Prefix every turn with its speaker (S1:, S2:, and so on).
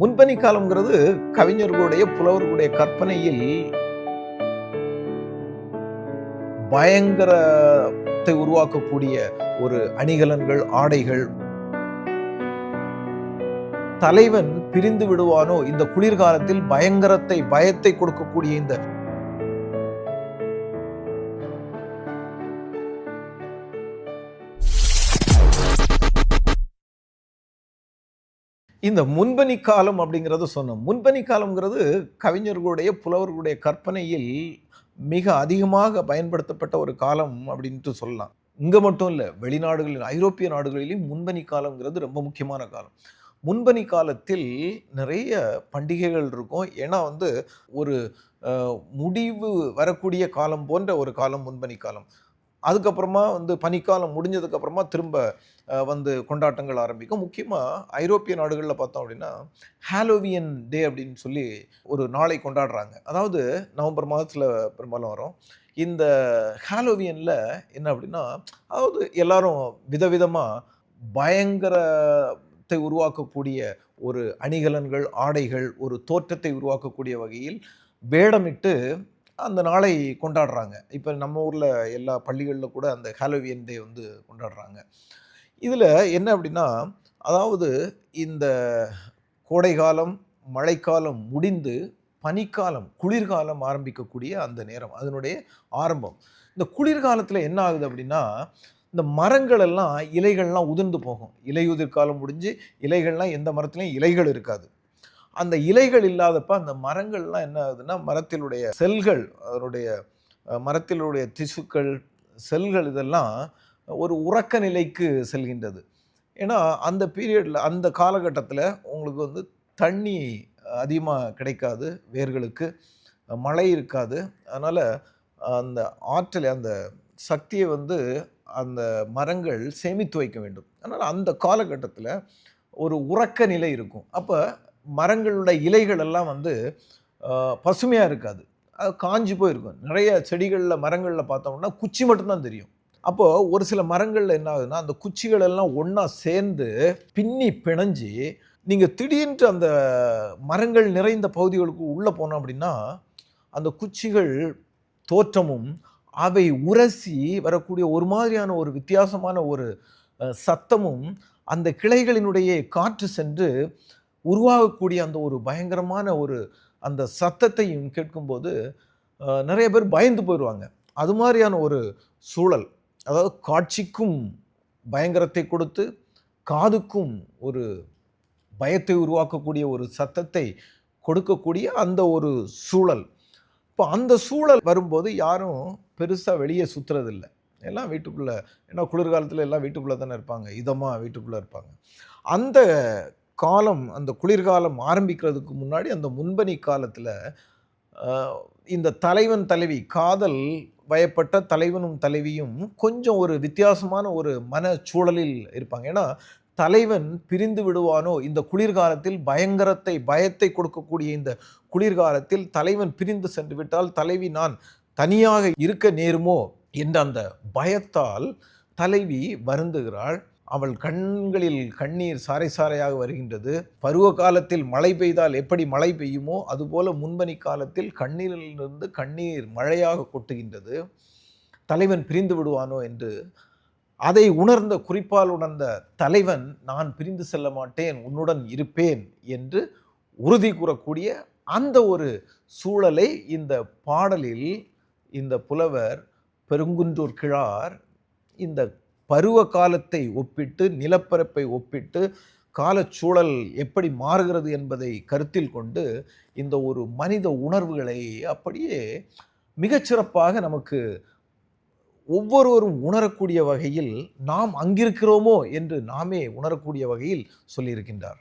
S1: முன்பனி காலம்ங்கிறது கவிஞர்களுடைய புலவர்களுடைய கற்பனையில் பயங்கரத்தை உருவாக்கக்கூடிய ஒரு அணிகலன்கள் ஆடைகள். தலைவன் பிரிந்து விடுவானோ? இந்த குளிர்காலத்தில் பயங்கரத்தை பயத்தை கொடுக்கக்கூடிய இந்த இந்த முன்பனி காலம் அப்படிங்கிறத சொன்னோம். முன்பனி காலம்ங்கிறது கவிஞர்களுடைய புலவர்களுடைய கற்பனையில் மிக அதிகமாக பயன்படுத்தப்பட்ட ஒரு காலம் அப்படின்ட்டு சொல்லலாம். இங்கே மட்டும் இல்லை வெளிநாடுகளில் ஐரோப்பிய நாடுகளிலும் முன்பனி காலம்ங்கிறது ரொம்ப முக்கியமான காலம். முன்பனி காலத்தில் நிறைய பண்டிகைகள் இருக்கும். ஏன்னா வந்து ஒரு முடிவு வரக்கூடிய காலம் போன்ற ஒரு காலம் முன்பனி காலம். அதுக்கப்புறமா வந்து பனிக்காலம் முடிஞ்சதுக்கப்புறமா திரும்ப வந்து கொண்டாட்டங்கள் ஆரம்பிக்கும். முக்கியமாக ஐரோப்பிய நாடுகளில் பார்த்தோம் அப்படின்னா ஹாலோவியன் டே அப்படின்னு சொல்லி ஒரு நாளை கொண்டாடுறாங்க. அதாவது நவம்பர் மாதத்தில் பெரும்பாலும் வரும். இந்த ஹாலோவியனில் என்ன அப்படின்னா அதாவது எல்லாரும் விதவிதமாக பயங்கரத்தை உருவாக்கக்கூடிய ஒரு அணிகலன்கள் ஆடைகள் ஒரு தோற்றத்தை உருவாக்கக்கூடிய வகையில் வேடமிட்டு அந்த நாளை கொண்டாடுறாங்க. இப்போ நம்ம ஊரில் எல்லா பள்ளிகளில் கூட அந்த ஹாலோவியன் டே வந்து கொண்டாடுறாங்க. இதில் என்ன அப்படின்னா அதாவது இந்த கோடைகாலம் மழைக்காலம் முடிந்து பனிக்காலம் குளிர்காலம் ஆரம்பிக்கக்கூடிய அந்த நேரம் அதனுடைய ஆரம்பம். இந்த குளிர்காலத்தில் என்ன ஆகுது அப்படின்னா இந்த மரங்கள் எல்லாம் இலைகள்லாம் உதிர்ந்து போகும். இலையுதிர் காலம் முடிஞ்சு இலைகள்லாம் எந்த மரத்துலையும் இலைகள் இருக்காது. அந்த இலைகள் இல்லாதப்ப அந்த மரங்கள்லாம் என்ன ஆகுதுன்னா மரத்தினுடைய செல்கள் அதனுடைய மரத்தினுடைய திசுக்கள் செல்கள் இதெல்லாம் ஒரு உறக்க நிலைக்கு செல்கின்றது. ஏன்னா அந்த பீரியடில் அந்த காலகட்டத்தில் உங்களுக்கு வந்து தண்ணி அதிகமாக கிடைக்காது வேர்களுக்கு. மழை இருக்காது. அதனால் அந்த ஆற்றலை அந்த சக்தியை வந்து அந்த மரங்கள் சேமித்து வைக்க வேண்டும். அதனால் அந்த காலகட்டத்தில் ஒரு உறக்க நிலை இருக்கும். அப்போ மரங்களோட இலைகள் எல்லாம் வந்து பசுமையாக இருக்காது. அது காஞ்சி போயிருக்கும். நிறைய செடிகளில் மரங்களில் பார்த்தோம்னா குச்சி மட்டும்தான் தெரியும். அப்போது ஒரு சில மரங்களில் என்ன ஆகுதுன்னா அந்த குச்சிகள் எல்லாம் ஒன்றா சேர்ந்து பின்னி பிணைஞ்சி நீங்கள் திடீர்னு அந்த மரங்கள் நிறைந்த பகுதிகளுக்கு உள்ளே போனோம் அப்படின்னா அந்த குச்சிகள் தோற்றமும் அவை உரசி வரக்கூடிய ஒரு மாதிரியான ஒரு வித்தியாசமான ஒரு சத்தமும் அந்த கிளைகளினுடைய காற்று சென்று உருவாகக்கூடிய அந்த ஒரு பயங்கரமான ஒரு அந்த சத்தத்தையும் கேட்கும்போது நிறைய பேர் பயந்து போயிடுவாங்க. அது மாதிரியான ஒரு சூழல் அதாவது காட்சிக்கும் பயங்கரத்தை கொடுத்து காதுக்கும் ஒரு பயத்தை உருவாக்கக்கூடிய ஒரு சத்தத்தை கொடுக்கக்கூடிய அந்த ஒரு சூழல். இப்போ அந்த சூழல் வரும்போது யாரும் பெருசாக வெளியே சுற்றுறதில்ல எல்லாம் வீட்டுக்குள்ளே ஏன்னா குளிர்காலத்தில் எல்லாம் வீட்டுக்குள்ளே தானே இருப்பாங்க. இதமாக வீட்டுக்குள்ளே இருப்பாங்க. அந்த காலம் அந்த குளிர்காலம் ஆரம்பிக்கிறதுக்கு முன்னாடி அந்த முன்பனி காலத்தில் இந்த தலைவன் தலைவி காதல் வயப்பட்ட தலைவனும் தலைவியும் கொஞ்சம் ஒரு வித்தியாசமான ஒரு மன சூழலில் இருப்பாங்க. ஏன்னா தலைவன் பிரிந்து விடுவானோ இந்த குளிர்காலத்தில் பயங்கரத்தை பயத்தை கொடுக்கக்கூடிய இந்த குளிர்காலத்தில் தலைவன் பிரிந்து சென்று விட்டால் தலைவி நான் தனியாக இருக்க நேருமோ? என்ற அந்த பயத்தால் தலைவி வருந்துகிறாள். அவள் கண்களில் கண்ணீர் சாறை சாறையாக வருகின்றது. பருவ காலத்தில் மழை பெய்தால் எப்படி மழை பெய்யுமோ அதுபோல முன்பனி காலத்தில் கண்ணீரிலிருந்து கண்ணீர் மழையாக கொட்டுகின்றது. தலைவன் பிரிந்து விடுவானோ என்று. அதை உணர்ந்த குறிப்பால் உணர்ந்த தலைவன் நான் பிரிந்து செல்ல மாட்டேன் உன்னுடன் இருப்பேன் என்று உறுதி கூறக்கூடிய அந்த ஒரு சூழலை இந்த பாடலில் இந்த புலவர் பெருங்குன்றூர் கிழார் இந்த பருவ காலத்தை ஒப்பிட்டு நிலப்பரப்பை ஒப்பிட்டு காலச்சூழல் எப்படி மாறுகிறது என்பதை கருத்தில் கொண்டு இந்த ஒரு மனித உணர்வுகளை அப்படியே மிகச்சிறப்பாக நமக்கு ஒவ்வொருவரும் உணரக்கூடிய வகையில் நாம் அங்கிருக்கிறோமோ என்று நாமே உணரக்கூடிய வகையில் சொல்லியிருக்கின்றார்.